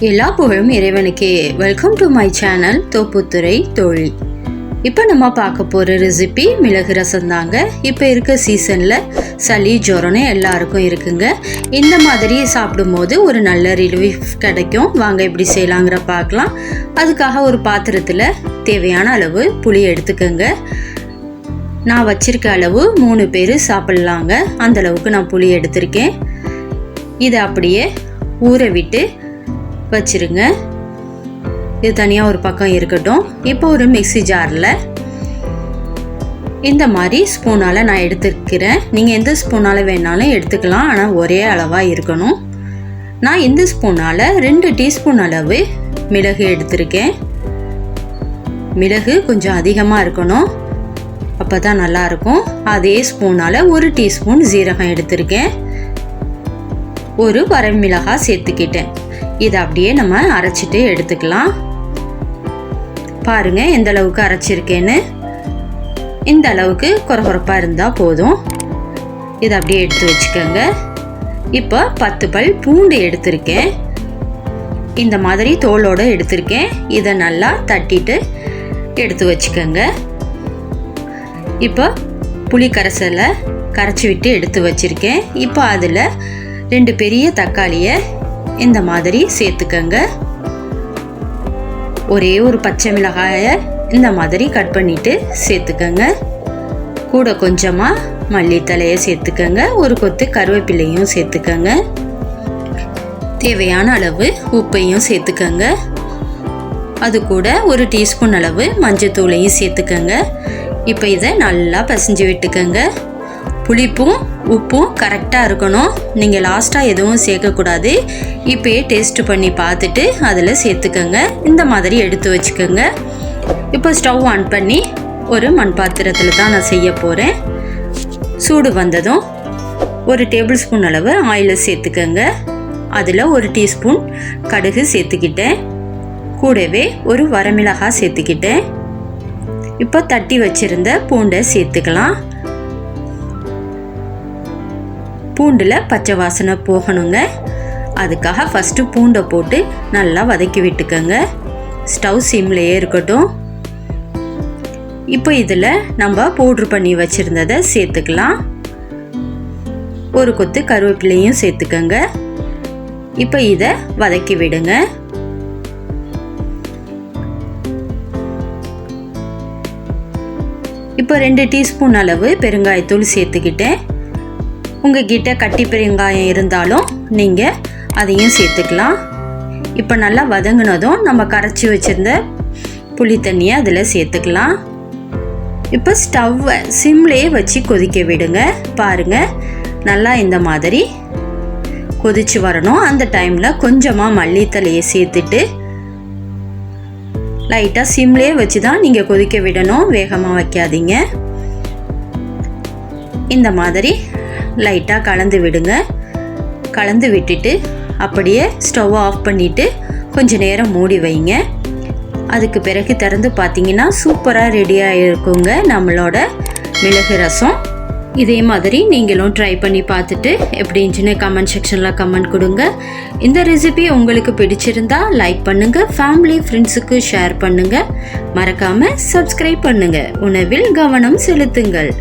எல்லா புகழும் இறைவனுக்கே. Welcome to my channel Thopputhurai தோழி இப்போ நம்ம பார்க்க போகிற ரெசிபி மிளகு ரசம் தாங்க. இப்போ இருக்க சீசனில் சளி ஜுரம்னு எல்லாருக்கும் இருக்குங்க. இந்த மாதிரி சாப்பிடும்போது ஒரு நல்ல ரிலீஃப் கிடைக்கும். வாங்க எப்படி செய்யலாங்கிற பார்க்கலாம். அதுக்காக ஒரு பாத்திரத்தில் தேவையான அளவு புளி எடுத்துக்கோங்க. நான் வச்சிருக்க அளவு மூணு பேர் சாப்பிட்லாங்க. அந்த அளவுக்கு நான் புளி எடுத்திருக்கேன். இதை அப்படியே ஊற விட்டு வச்சிருங்க. இது தனியாக ஒரு பக்கம் இருக்கட்டும். இப்போ ஒரு மிக்ஸி ஜாரில் இந்த மாதிரி ஸ்பூனால் நான் எடுத்துருக்கிறேன் நீங்கள் எந்த ஸ்பூனால் வேணாலும் எடுத்துக்கலாம். ஆனால் ஒரே அளவாக இருக்கணும். நான் இந்த ஸ்பூனால் ரெண்டு டீஸ்பூன் அளவு மிளகு எடுத்திருக்கேன். மிளகு கொஞ்சம் அதிகமாக இருக்கணும். அப்போ தான் நல்லாயிருக்கும் அதே ஸ்பூனால் ஒரு டீஸ்பூன் ஜீரகம் எடுத்திருக்கேன். ஒரு வரமிளகாய் சேர்த்துக்கிட்டேன். இதை அப்படியே நம்ம அரைச்சிட்டு எடுத்துக்கலாம். பாருங்கள் எந்த அளவுக்கு அரைச்சிருக்கேன்னு. இந்த அளவுக்கு குறகுறப்பாக இருந்தால் போதும். இதை அப்படியே எடுத்து வச்சுக்கோங்க. இப்போ பத்து பல் பூண்டு எடுத்திருக்கேன். இந்த மாதிரி தோலோடு எடுத்திருக்கேன். இதை நல்லா தட்டிட்டு எடுத்து வச்சுக்கோங்க. இப்போ புளி கரைசலை கரைச்சி விட்டு எடுத்து வச்சுருக்கேன். இப்போ அதில் ரெண்டு பெரிய தக்காளியை இந்த மாதிரி சேர்த்துக்கங்க. ஒரே ஒரு பச்சை மிளகாயை இந்த மாதிரி கட் பண்ணிட்டு சேர்த்துக்கங்க. கூட கொஞ்சமாக மல்லித்தலையை சேர்த்துக்கங்க. ஒரு கொத்து கருவேப்பிலையும் சேர்த்துக்கங்க. தேவையான அளவு உப்பையும் சேர்த்துக்கங்க. அது கூட ஒரு டீஸ்பூன் அளவு மஞ்சத்தூளையும் சேர்த்துக்கங்க. இப்போ இதை நல்லா பசைஞ்சு விட்டுக்கங்க. புளிப்பும் உப்பும் கரெக்டாக இருக்கணும். நீங்கள் லாஸ்ட்டாக எதுவும் சேர்க்கக்கூடாது. இப்போயே டேஸ்ட் பண்ணி பார்த்துட்டு அதில் சேர்த்துக்கோங்க. இந்த மாதிரி எடுத்து வச்சுக்கோங்க. இப்போ ஸ்டவ் ஆன் பண்ணி ஒரு மண் பாத்திரத்தில் தான் நான் செய்ய போகிறேன் சூடு வந்ததும் ஒரு டேபிள் ஸ்பூன் அளவு ஆயிலை சேர்த்துக்கோங்க. அதில் ஒரு டீஸ்பூன் கடுகு சேர்த்துக்கிட்டேன். கூடவே ஒரு வரமிளகாய் சேர்த்துக்கிட்டேன். இப்போ தட்டி வச்சுருந்த பூண்டை சேர்த்துக்கலாம். பூண்டில் பச்சை வாசனை போகணுங்க. அதுக்காக ஃபஸ்ட்டு பூண்டை போட்டு நல்லா வதக்கி விட்டுக்கோங்க. ஸ்டவ் சிம்லேயே இருக்கட்டும். இப்போ இதில் நம்ம பவுட்ரு பண்ணி வச்சுருந்ததை சேர்த்துக்கலாம். ஒரு கொத்து கருவேப்பிலையும் சேர்த்துக்கோங்க. இப்போ இதை வதக்கி விடுங்க. இப்போ ரெண்டு டீஸ்பூன் அளவு பெருங்காயத்தூள் சேர்த்துக்கிட்டேன். உங்ககிட்ட கட்டி பெருங்காயம் இருந்தாலும் நீங்கள் அதையும் சேர்த்துக்கலாம். இப்போ நல்லா வதங்கினதும் நம்ம கரைச்சி வச்சுருந்த புளி தண்ணியை அதில் சேர்த்துக்கலாம். இப்போ ஸ்டவ்வை சிம்லேயே வச்சு கொதிக்க விடுங்க. பாருங்கள் நல்லா இந்த மாதிரி கொதிச்சு வரணும். அந்த டைமில் கொஞ்சமாக மல்லித்தலையை சேர்த்துட்டு லைட்டாக சிம்லேயே வச்சு தான் நீங்கள் கொதிக்க விடணும். வேகமாக வைக்காதீங்க. இந்த மாதிரி லைட்டாக கலந்து விடுங்க. கலந்து விட்டுட்டு அப்படியே ஸ்டவ் ஆஃப் பண்ணிவிட்டு கொஞ்ச நேரம் மூடி வைங்க. அதுக்கு பிறகு திறந்து பார்த்தீங்கன்னா சூப்பராக ரெடியாக இருக்குங்க நம்மளோட மிளகு ரசம். இதே மாதிரி நீங்களும் ட்ரை பண்ணி பார்த்துட்டு எப்படி இருந்துச்சுன்னு கமெண்ட் செக்ஷனில் கமெண்ட் கொடுங்க. இந்த ரெசிபி உங்களுக்கு பிடிச்சிருந்தா லைக் பண்ணுங்கள் ஃபேமிலி ஃப்ரெண்ட்ஸுக்கு ஷேர் பண்ணுங்கள் மறக்காமல் சப்ஸ்கிரைப் பண்ணுங்கள் உணவில் கவனம் செலுத்துங்கள்.